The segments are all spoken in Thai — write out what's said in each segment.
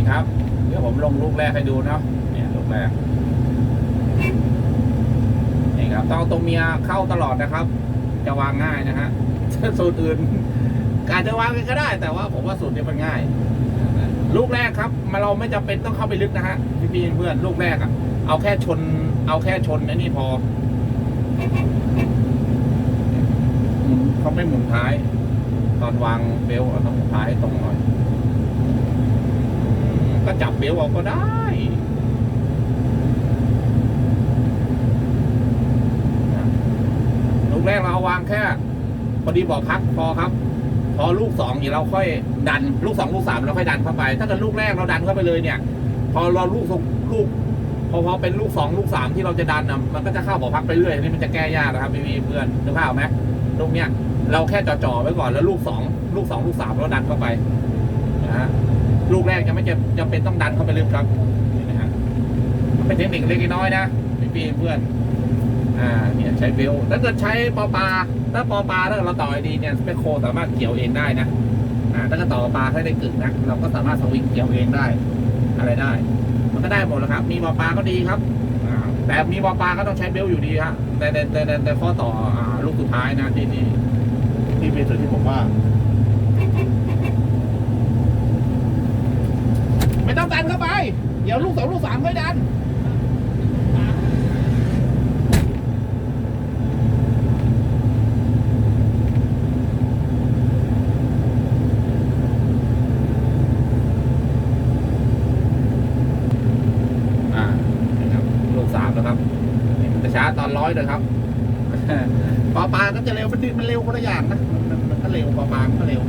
นี่ครับ เดี๋ยวผมลงลูกแรกให้ดูเนาะเนี่ยลูกแรกนี่ครับต้องตัวเมียเข้าตลอดนะครับ จะวางง่ายนะฮะสูตรอื่นอาจจะวางก็ได้ แต่ว่าผมว่าสูตรนี้มันง่าย ลูกแรกครับมาเราไม่จำเป็นต้องเข้าไปลึกนะฮะพี่พี่เพื่อนลูกแรกอะเอาแค่ชน เอาแค่ชนไอ้นี่พอเขาไม่หมุนท้าย ตอนวางเบลต์อะต้องหมุนท้ายให้ตรงหน่อย ก็จับเบลเอาก็ได้ลูกแรกเราเอาวางแค่พอดีบอกพักพอครับ พอลูกสองเดี๋ยวเราค่อยดัน ลูกสองลูกสามเราค่อยดันเข้าไป ถ้าเกิดลูกแรกเราดันเข้าไปเลยเนี่ย พอเราลูกสองลูกพอพอเป็นลูกสองลูกสามที่เราจะดันอะมันก็จะเข้าบ่อพักไปเรื่อยอันนี่มันจะแก้ยากนะครับพี่เพื่อนนึกภาพไหมลูกเนี้ยเราแค่จ่อๆไว้ก่อนแล้วลูกสองลูกสองลูกสามเราดันเข้าไปนะฮะ ลูกแรกยังไม่จะจำเป็นต้องดันเข้าไปลึกครับนี่นะฮะเป็นเทคนิคเล็กน้อยนะพี่เพื่อนอ่าเนี่ยใช้เบลต์ถ้าเกิดใช้ปอปลาถ้าปอปลาถ้าเกิดเราต่อไอดีเนี่ยสเปคโคสามารถเกี่ยวเองได้นะอ่าถ้าเกิดต่อปลาให้ได้กึ่งนะเราก็สามารถสวิงเกี่ยวเองได้ อะไรได้ มันก็ได้หมดแล้วครับ มีปอปลาก็ดีครับแต่มีปอปลาก็ต้องใช้เบลต์อยู่ดีฮะแต่แต่แต่แต่แต่ข้อต่อลูกสุดท้ายนะที่นี่ที่เป็นส่วนที่ผมว่า ไม่ต้องดันเข้าไป เดี๋ยวลูกสองลูกสามค่อยดันอ่านี่ครับลูกสามนะครับจะช้าตอนร้อยเลยครับปอปลาก็จะเร็วมันดีมันเร็วคนละอย่างนะ มันมันก็เร็วปอปลาก็เร็ว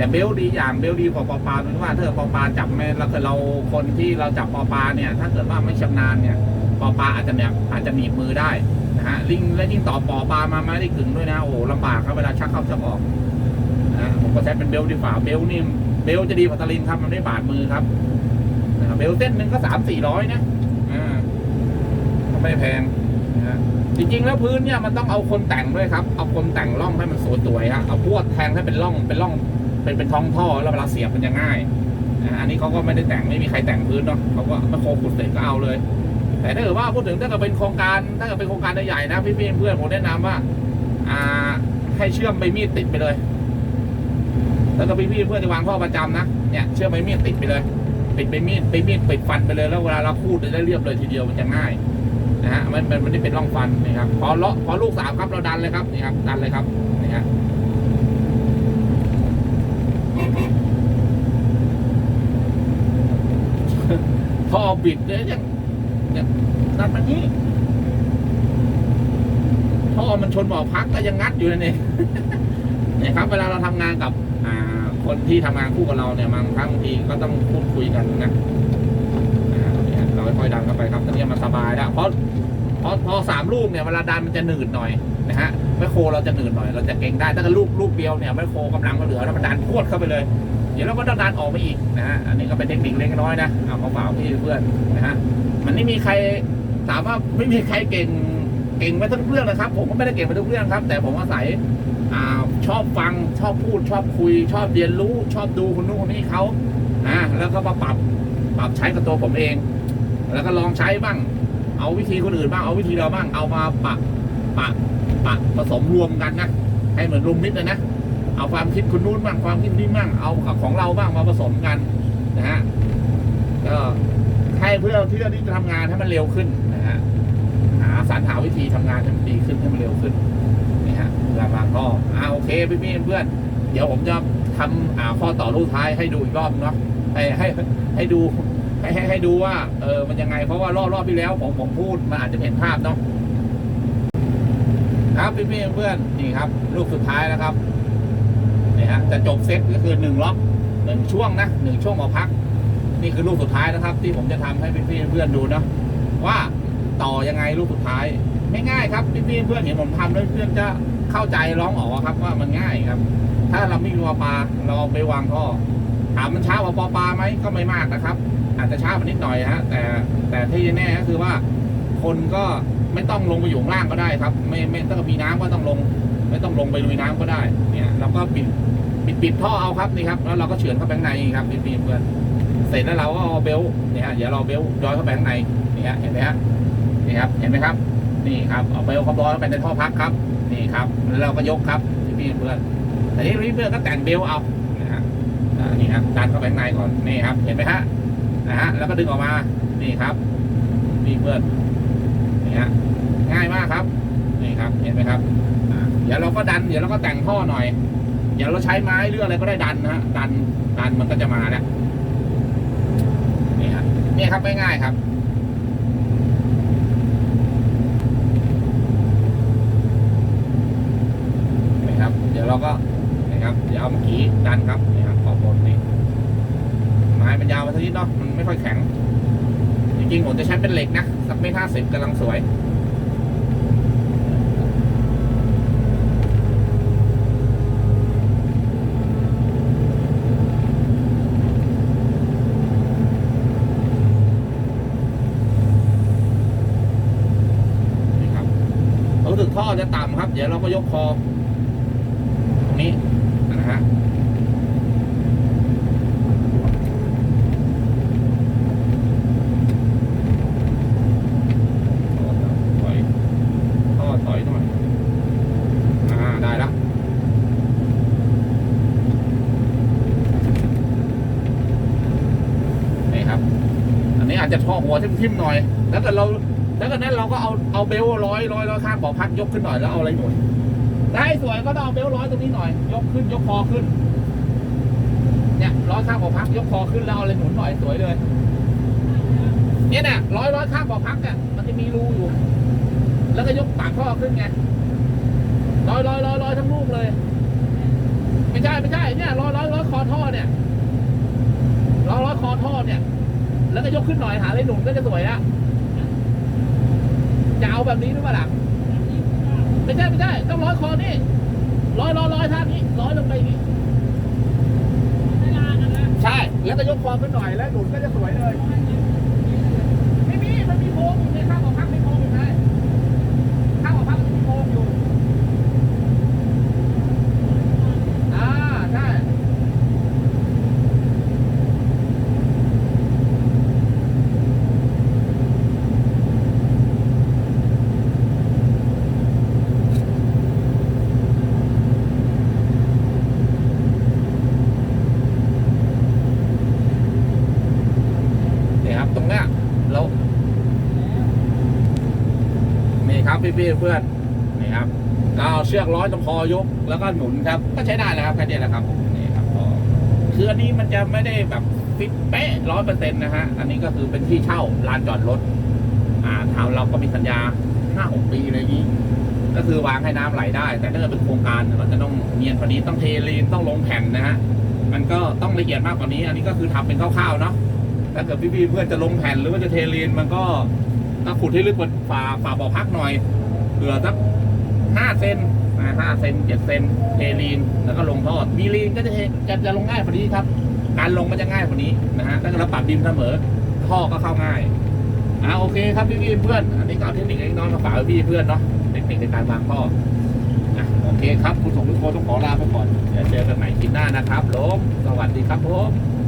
แต่เบลดีอย่างเบลดีกว่าปอปลาตรงที่ว่าถ้าเกิดปอปลาจับไม่เราเกิดเราคนที่เราจับปอปลาเนี่ย ถ้าเกิดว่าไม่ชำนาญเนี่ยปอปลาอาจจะเนี่ยอาจจะหนีบมือได้นะฮะลิงและยิ่งต่อปอปลามาไม่ได้กึ่งด้วยนะโอ้ลำบากครับเวลาชักเข้าชักออกนะผมก็ใช้เป็นเบลดีกว่าเบลนี่เบลจะดีกว่าตะลิงครับมันไม่บาดมือครับนะครับเบลเส้นหนึ่งก็สามสี่ร้อยนะอ่าไม่แพงนะจริงๆแล้วพื้นเนี่ยมันต้องเอาคนแต่งด้วยครับ เอาคนแต่งร่องให้มันสวยๆฮะเอาพวดแทงให้เป็นร่องเป็นร่อง เป็นเป็นท้องท่อแล้วเวลาเสียบมันจะง่ายนะอันนี้เขาก็ไม่ได้แต่งไม่มีใครแต่งพื้นเนาะเขาก็มาโคขุดเสร็จก็เอาเลย แต่ถ้าเกิดว่าพูดถึงถ้าเกิดเป็นโครงการถ้าเกิดเป็นโครงการใหญ่ๆนะพี่ๆเพื่อนผมแนะนำว่า อ่า ให้เชื่อมใบมีดติดไปเลยแล้วก็พี่ๆเพื่อนจะวางท่อประจำนะเนี่ยเชื่อมใบมีดติดไปเลยปิดใบมีดใบมีดปิดฟันไปเลยแล้วเวลาเราคูดจะได้เรียบเลยทีเดียวมันจะง่ายนะฮะมันมันไมันไม่เป็นร่องฟันนี่ครับพอเลาะพอลูกสามครับเราดันเลยครับนี่ครับดันเลยครับนี่ฮะ พอบิดเลยยังยังดันมันนี้ท่อมันชนหมอพักก็ยังงัดอยู่นั่นเองเนี่ยครับ เวลาเราทำงานกับอ่าคนที่ทำงานคู่กับเราเนี่ยบางครั้งบางทีก็ต้องพูดคุยกันนะเราค่อยๆดันเข้าไปครับตอนนี้มันสบายแล้วเพราะเพราะพอสามลูกเนี่ยเวลาดันมันจะหนืดหน่อยนะฮะแมคโครเราจะหนืดหน่อยเราจะเก่งได้ถ้าเกิดลูกลูกเดียวเนี่ยแมคโครกำลังมันเหลือแล้วมันดันพรวดเข้าไปเลย เดี๋ยวเราก็ต้องดันออกมาอีกนะฮะอันนี้ก็เป็นเทคนิคเล็กน้อยนะเอามาฝากพี่เพื่อนนะฮะมันไม่มีใครถามว่าไม่มีใครเก่งเก่งไปทุกเรื่องนะครับ ผมก็ไม่ได้เก่งไปทุกเรื่องครับ แต่ผมอาศัยอ่าชอบฟังชอบพูดชอบคุย ชอบเรียนรู้ชอบดูคนนู้นคนนี้เขาอ่าแล้วก็มาปรับปรับใช้กับตัวผมเอง แล้วก็ลองใช้บ้าง เอาวิธีคนอื่นบ้างเอาวิธีเราบ้างเอามาปะปะปะผสมรวมกันนะให้เหมือนรวมมิตรเลยนะ เอาความคิดคนนู้นบ้างความคิดนี้บ้างเอากับของเราบ้างมาผสมกันนะฮะก็ให้เพื่อเพื่อที่จะทำงานให้มันเร็วขึ้นนะฮะหาสรรหาวิธีทำงานให้มันดีขึ้นให้มันเร็วขึ้นนี่ฮะเวลาวางท่ออ่าโอเคพี่พี่เพื่อนเดี๋ยวผมจะทำอ่าข้อต่อรูปท้ายให้ดูอีกรอบเนาะให้ให้ให้ดูให้ให้ให้ดูว่าเออมันยังไงเพราะว่ารอบรอบที่แล้วผมผมพูดมันอาจจะเห็นภาพเนาะครับพี่พี่เพื่อนนี่ครับลูกสุดท้ายแล้วครับ นี่ฮะจะจบเซตก็คือหนึ่งล็อกหนึ่งช่วงนะหนึ่งช่วงมาพัก นี่คือลูกสุดท้ายนะครับ ที่ผมจะทำให้พี่ๆเพื่อนดูนะว่าต่อยังไงลูกสุดท้าย ไม่ง่ายครับพี่ๆเพื่อนเห็นผมทำแล้วเพื่อนจะเข้าใจร้องอ๋อครับว่ามันง่ายครับ ถ้าเราไม่มีปอปลาเราเอาไปวางท่อถามมันช้ากว่าปอปลาไหมก็ไม่มากนะครับ อาจจะช้ากว่านิดหน่อยฮะแต่แต่ที่แน่ก็คือว่า คนก็ไม่ต้องลงไปอยู่ล่างก็ได้ครับ ไม่ไม่ต้องมีน้ำก็ต้องลง ไม่ต้องลงไปลุยน้ำก็ได้ ก็ปิดปิดปิดท่อเอาครับนี่ครับแล้วเราก็เฉือนเข้าไปข้างในครับพี่พี่ๆเพื่อนเสร็จแล้วเราก็เอาเบลต์เนี่ยฮะเดี๋ยวเราเบลต์ย้อยเข้าไปข้างในนี่ฮะเห็นไหมฮะนี่ครับเห็นไหมครับ นี่ครับเอาเบลต์เขาร้อยเข้าไปในท่อพักครับนี่ครับแล้วเราก็ยกครับพี่ๆเพื่อนแต่นี่พี่เพื่อนก็แต่งเบลต์เอานะฮะนี่ครับดันเข้าไปข้างในก่อนนี่ครับ เห็นไหมฮะนะฮะแล้วก็ดึงออกมานี่ครับพี่เพื่อนนี่ฮะง่ายมากครับนี่ครับเห็นไหมครับอ่าเดี๋ยวเราก็ดันเดี๋ยวเราก็แต่งท่อหน่อย เดี๋ยวเราใช้ไม้หรืออะไรก็ได้ดันนะฮะดันดันมันก็จะมาแล้วนี่ครับนี่ครับง่ายๆครับนี่ครับ เดี๋ยวเราก็นี่ครับเดี๋ยวเอาเมื่อกี้ดันครับนี่ครับขอบบนนี่ไม้มันยาวมาสักนิดเนาะมันไม่ค่อยแข็ง จริงๆผมจะใช้เป็นเหล็กนะสักเมตรห้าสิบกำลังสวย นี่ครับรู้สึก ท่อจะต่ำครับ เดี๋ยวเราก็ยกคอ ตรงนี้นะฮะถอยท่อถอยหน่อยได้ล้วนี่ครับอันนี้อาจจะท่อหัวทิ่มๆหน่อย แล้วแต่เรา แล้วก็นั้นเราก็เอาเอาเบลต์ร้อยร้อยร้อยข้างเบาะพักยกขึ้นหน่อยแล้วเอาอะไรหนุนได้สวยก็ต้องเอาเบลต์ร้อยตรงนี้หน่อย ยกขึ้นยกคอขึ้น เนี่ยร้อยข้างเบาะพักยกคอขึ้นแล้วเอาอะไรหนุนหน่อยสวยเลย เนี่ยเนี่ยร้อยร้อยข้างเบาะพักเนี่ยมันจะมีรูอยู่ แล้วก็ยกปากท่อขึ้นไงร้อยร้อยร้อยร้อยทั้งลูกเลย ไม่ใช่ไม่ใช่เนี่ยร้อยร้อยร้อยคอท่อเนี่ยร้อยร้อยคอท่อเนี่ย แล้วก็ยกขึ้นหน่อยหาอะไรหนุนก็จะสวยละ จะเอาแบบนี้หรือเปล่าล่ะไม่ใช่ไม่ใช่ต้องร้อยคอนี่ร้อยร้อยร้อยท่านี้ร้อยลงไปอย่างนี้ใช่ แล้วก็ยกคอขึ้นหน่อยแล้วหนุนก็จะสวยเลย ไม่มี มันมีโค้งอยู่ในข้างของพักมีโค้งอยู่ไงข้างของพักมันมีโค้งอยู่ อ่า ใช่ นี่ครับ ตรงเนี้ยเรานี่ครับพี่พี่ๆ เพื่อนนี่ครับเราเอาเชือกร้อยตรงคอยกแล้วก็หนุนครับ ก็ใช้ได้แล้วครับแค่นี้แหละครับนี่ครับคืออันนี้มันจะไม่ได้แบบฟิตเป๊ะร้อยเปอร์เซ็นต์นะฮะอันนี้ก็คือเป็นที่เช่าลานจอดรถอ่าทางเราก็มีสัญญาห้าหกปีอะไรอย่างนี้ ก็คือวางให้น้ำไหลได้ แต่ถ้าเกิดเป็นโครงการมันจะต้องเนียนกว่านี้ต้องเทลีนต้องลงแผ่นนะฮะมันก็ต้องละเอียดมากกว่านี้ อันนี้ก็คือทำเป็นคร่าวๆเนาะถ้าเกิดพี่ๆเพื่อนจะลงแผ่นหรือว่าจะเทลีนมันก็ต้องขุดให้ลึกกว่าฝาฝาบ่อพักหน่อย เผื่อสักห้าเซนห้าเซนเจ็ดเซนเทลีนแล้วก็ลงท่อมีลีนก็จะจะจะลงง่ายกว่านี้ครับ การลงมันจะง่ายกว่านี้นะฮะถ้าเราปรับดินเสมอท่อก็เข้าง่ายอ่าโอเคครับพี่ๆเพื่อนอันนี้ก็เอาเทคนิคเล็กน้อยมาฝากพี่เพื่อนเนาะเทคนิคในการวางท่ออโอเคครับ คุณสมทุกคต้องขอลาไปก่อนเดี๋ยวเจอกันใหม่คลิปหน้านะครับผมสวัสดีครับผม